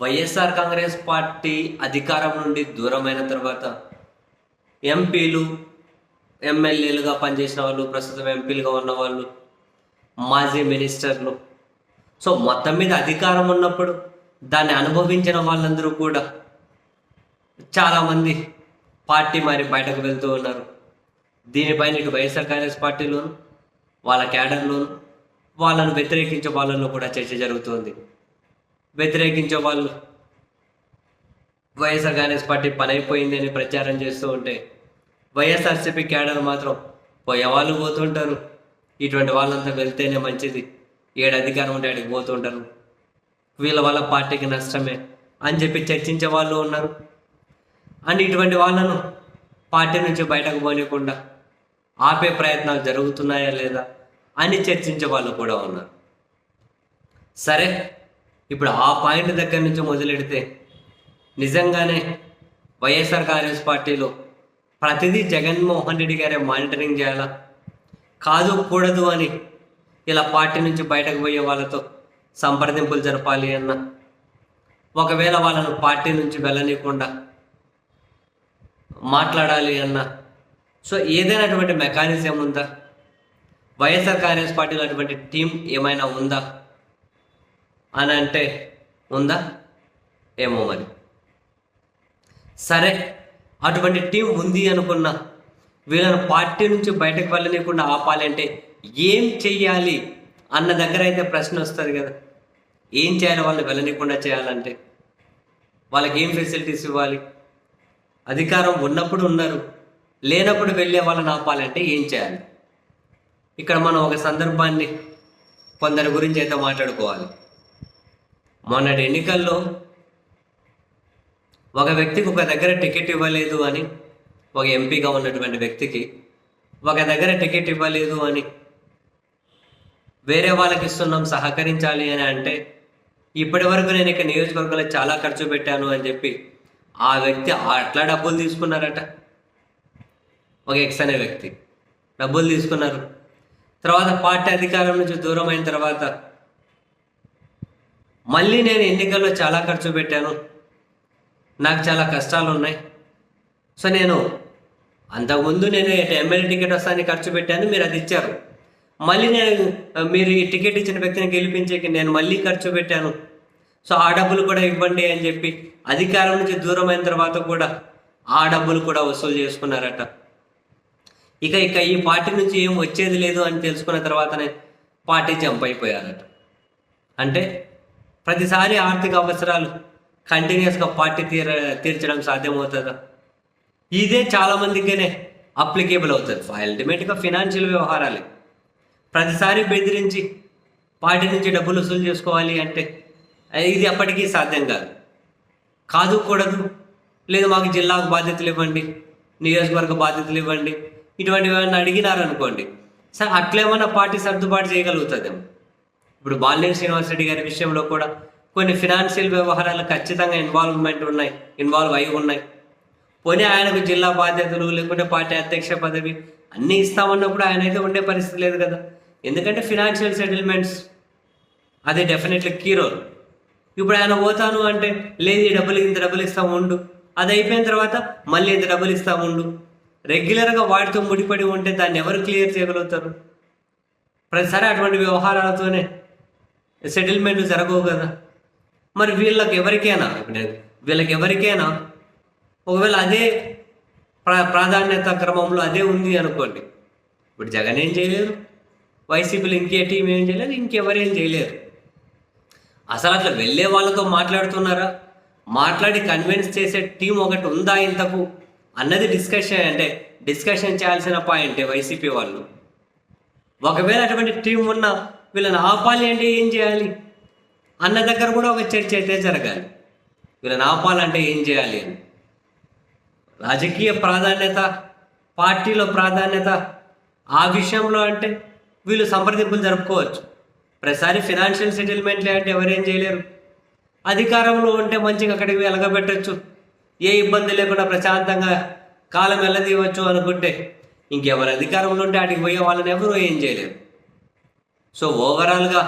YSR Congress party అధికారం నుండి దూరమైన తర్వాత ఎంపీలు ఎమ్మెల్యేలుగా పనిచేసిన వాళ్ళు ప్రస్తుతం ఎంపీలుగా ఉన్న వాళ్ళు మాజీ మినిస్టర్లు. సో మొత్తం మీద అధికారం ఉన్నప్పుడు దాన్ని అనుభవించిన వాళ్ళందరూ కూడా చాలామంది పార్టీ మరి బయటకు వెళ్తూ ఉన్నారు. దీనిపైన ఇటు వైఎస్ఆర్ కాంగ్రెస్ పార్టీలోను వాళ్ళ క్యాడర్లోను వాళ్ళను వ్యతిరేకించే వాళ్ళలో కూడా చర్చ జరుగుతుంది. వ్యతిరేకించే వాళ్ళు వైఎస్ఆర్ కాంగ్రెస్ పార్టీ పని అయిపోయింది అని ప్రచారం చేస్తూ ఉంటే వైఎస్ఆర్సీపీ క్యాడర్ మాత్రం పోయే వాళ్ళు పోతుంటారు. ఇటువంటి వాళ్ళంతా వెళ్తేనే మంచిది. ఏడు అధికారం ఉంటే ఆడికి పోతుంటారు. వీళ్ళ వల్ల పార్టీకి నష్టమే అని చెప్పి చర్చించే వాళ్ళు ఉన్నారు. అండ్ ఇటువంటి వాళ్ళను పార్టీ నుంచి బయటకు పోనీయకుండా ఆపే ప్రయత్నాలు జరుగుతున్నాయా లేదా అని చర్చించే వాళ్ళు కూడా ఉన్నారు. సరే ఇప్పుడు ఆ పాయింట్ దగ్గర నుంచి మొదలెడితే నిజంగానే వైఎస్ఆర్ కాంగ్రెస్ పార్టీలో ప్రతిదీ జగన్మోహన్ రెడ్డి గారే మానిటరింగ్ చేయాలా? కాదు కూడదు అని ఇలా పార్టీ నుంచి బయటకు పోయే వాళ్ళతో సంప్రదింపులు జరపాలి అన్న. ఒకవేళ వాళ్ళను పార్టీ నుంచి వెళ్ళనీయకుండా మాట్లాడాలి అన్న. సో ఏదైనా అటువంటి మెకానిజం ఉందా? వైఎస్ఆర్ కాంగ్రెస్ పార్టీలో అటువంటి టీం ఏమైనా ఉందా? అని అంటే ఉందా? ఏమో మరి. సరే అటువంటి టీం ఉంది అనుకున్న వీళ్ళని పార్టీ నుంచి బయటకు వెళ్ళనీయకుండా ఆపాలంటే ఏం చెయ్యాలి అన్న దగ్గర అయితే ప్రశ్న వస్తుంది కదా. ఏం చేయాలి వాళ్ళని వెళ్ళనీయకుండా చేయాలంటే? వాళ్ళకి ఏం ఫెసిలిటీస్ ఇవ్వాలి? అధికారం ఉన్నప్పుడు ఉన్నారు లేనప్పుడు వెళ్ళే వాళ్ళని ఆపాలంటే ఏం చేయాలి? ఇక్కడ మనం ఒక సందర్భాన్ని కొందరి గురించి అయితే మాట్లాడుకోవాలి. మొన్నటి ఎన్నికల్లో ఒక వ్యక్తికి ఒక దగ్గర టికెట్ ఇవ్వలేదు అని ఒక ఎంపీగా ఉన్నటువంటి వ్యక్తికి ఒక దగ్గర టికెట్ ఇవ్వలేదు అని వేరే వాళ్ళకి ఇస్తున్నాం సహకరించాలి అని అంటే ఇప్పటి వరకు నేను ఇక నియోజకవర్గంలో చాలా ఖర్చు పెట్టాను అని చెప్పి ఆ వ్యక్తి అట్లా డబ్బులు తీసుకున్నారట. ఒక ఎక్స్ అనే వ్యక్తి డబ్బులు తీసుకున్నారు. తర్వాత పార్టీ అధికారం నుంచి దూరం అయిన తర్వాత మళ్ళీ నేను ఎన్నికల్లో చాలా ఖర్చు పెట్టాను. నాకు చాలా కష్టాలు ఉన్నాయి సో నేను అంతకుముందు నేను ఎమ్మెల్యే టికెట్ వస్తానని ఖర్చు పెట్టాను మీరు అది ఇచ్చారు. మళ్ళీ నేను మీరు ఈ టికెట్ ఇచ్చిన వ్యక్తిని గెలిపించేకి నేను మళ్ళీ ఖర్చు పెట్టాను. సో ఆ డబ్బులు కూడా ఇవ్వండి అని చెప్పి అధికారం నుంచి దూరం అయిన తర్వాత కూడా ఆ డబ్బులు కూడా వసూలు చేసుకున్నారట. ఇక ఇక ఈ పార్టీ నుంచి ఏం వచ్చేది లేదు అని తెలుసుకున్న తర్వాతనే పార్టీ జంప్ అయిపోయారట. అంటే ప్రతిసారి ఆర్థిక అవసరాలు కంటిన్యూస్గా పార్టీ తీర తీర్చడం సాధ్యమవుతుందా? ఇదే చాలామందికినే అప్లికేబుల్ అవుతుంది. అల్టిమేట్గా ఫినాన్షియల్ వ్యవహారాలే. ప్రతిసారి బెదిరించి పార్టీ నుంచి డబ్బులు వసూలు చేసుకోవాలి అంటే ఇది ఎప్పటికీ సాధ్యం కాదు. కాదు కూడదు లేదు మాకు జిల్లాకు బాధ్యతలు ఇవ్వండి నియోజకవర్గ బాధ్యతలు ఇవ్వండి ఇటువంటివి ఏమైనా అడిగినారనుకోండి సార్ అట్లేమన్నా పార్టీ సర్దుబాటు చేయగలుగుతుందేమో ఇప్పుడు బాలినేని శ్రీనివాసరెడ్డి గారి విషయంలో కూడా కొన్ని ఫినాన్షియల్ వ్యవహారాలు ఖచ్చితంగా ఇన్వాల్వ్మెంట్ ఉన్నాయి ఇన్వాల్వ్ అయి ఉన్నాయి. పోనీ ఆయనకు జిల్లా బాధ్యతలు లేకుంటే పార్టీ అధ్యక్ష పదవి అన్నీ ఇస్తామన్నప్పుడు ఆయన అయితే ఉండే పరిస్థితి లేదు కదా. ఎందుకంటే ఫినాన్షియల్ సెటిల్మెంట్స్ అది డెఫినెట్లీ కీ రోల్ ఇప్పుడు ఆయన పోతాను అంటే లేదు ఈ డబ్బులు ఇంత డబ్బులు ఇస్తాము ఉండు. అది అయిపోయిన తర్వాత మళ్ళీ ఇంత డబ్బులు ఇస్తాము ఉండు. రెగ్యులర్గా వాటితో ముడిపడి ఉంటే దాన్ని ఎవరు క్లియర్ చేయగలుగుతారు? ప్రతిసారి అటువంటి వ్యవహారాలతోనే సెటిల్మెంట్ జరగవు కదా. మరి వీళ్ళకి ఎవరికైనా వీళ్ళకి ఎవరికైనా ఒకవేళ అదే ప్రా ప్రాధాన్యత క్రమంలో అదే ఉంది అనుకోండి. ఇప్పుడు జగన్ ఏం చేయలేరు. వైసీపీలో ఇంకే టీం ఏం చేయలేదు ఇంకెవరేం చేయలేరు. అసలు అట్లా వెళ్ళే వాళ్ళతో మాట్లాడుతున్నారా? మాట్లాడి కన్విన్స్ చేసే టీం ఒకటి ఉందా ఇంతకు? అన్నది డిస్కషన్ అంటే డిస్కషన్ చేయాల్సిన పాయింట్ వైసీపీ వాళ్ళు. ఒకవేళ అటువంటి టీం ఉన్న వీళ్ళని ఆపాలి అంటే ఏం చేయాలి? అన్న దగ్గర కూడా ఒక చర్చ అయితే జరగాలి. వీళ్ళని ఆపాలంటే ఏం చేయాలి అని. రాజకీయ ప్రాధాన్యత పార్టీలో ప్రాధాన్యత ఆ విషయంలో అంటే వీళ్ళు సంప్రదింపులు జరుపుకోవచ్చు. ప్రతిసారి ఫినాన్షియల్ సెటిల్మెంట్లే అంటే ఎవరేం చేయలేరు. అధికారంలో ఉంటే మంచిగా అక్కడికి వెలగబెట్టచ్చు ఏ ఇబ్బంది లేకుండా ప్రశాంతంగా కాలం వెళ్ళదీయవచ్చు అనుకుంటే ఇంకెవరు అధికారంలో ఉంటే అడిగి పోయే వాళ్ళని ఎవరు ఏం చేయలేరు. సో ఓవరాల్గా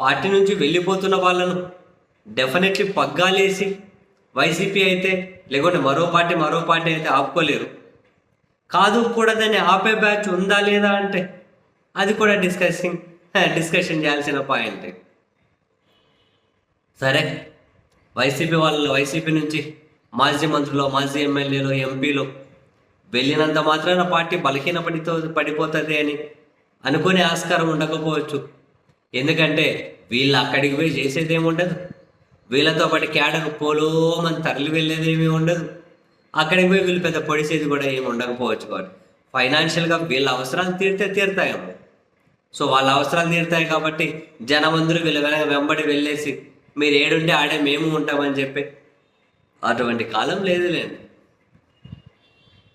పార్టీ నుంచి వెళ్ళిపోతున్న వాళ్ళను డెఫినెట్లీ పగ్గాలేసి వైసీపీ అయితే లేకుంటే మరో పార్టీ మరో పార్టీ అయితే ఆపుకోలేరు. కాదు కూడా దాన్ని ఆపే బ్యాచ్ ఉందా లేదా అంటే అది కూడా డిస్కసింగ్ డిస్కషన్ చేయాల్సిన పాయింట్ సరే వైసీపీ వాళ్ళు వైసీపీ నుంచి మాజీ మంత్రులు మాజీ ఎమ్మెల్యేలు ఎంపీలు వెళ్ళినంత మాత్రాన పార్టీ బలహీన పడితో పడిపోతుంది అని అనుకునే ఆస్కారం ఉండకపోవచ్చు. ఎందుకంటే వీళ్ళు అక్కడికి పోయి చేసేది ఏమి ఉండదు. వీళ్ళతో పాటు క్యాడర్ పోలోమని తరలి వెళ్ళేది ఏమీ ఉండదు. అక్కడికి పోయి వీళ్ళు పెద్ద పొడిసేది కూడా ఏమి ఉండకపోవచ్చు కాబట్టి. ఫైనాన్షియల్గా వీళ్ళ అవసరాలు తీరితే తీరుతాయేమో సో వాళ్ళ అవసరాలు తీరుతాయి కాబట్టి జనమందరూ వీళ్ళ వెనక వెంబడి వెళ్ళేసి మీరు ఏడుంటే ఆడే మేము ఉంటామని చెప్పి. అటువంటి కాలం లేదులేండి.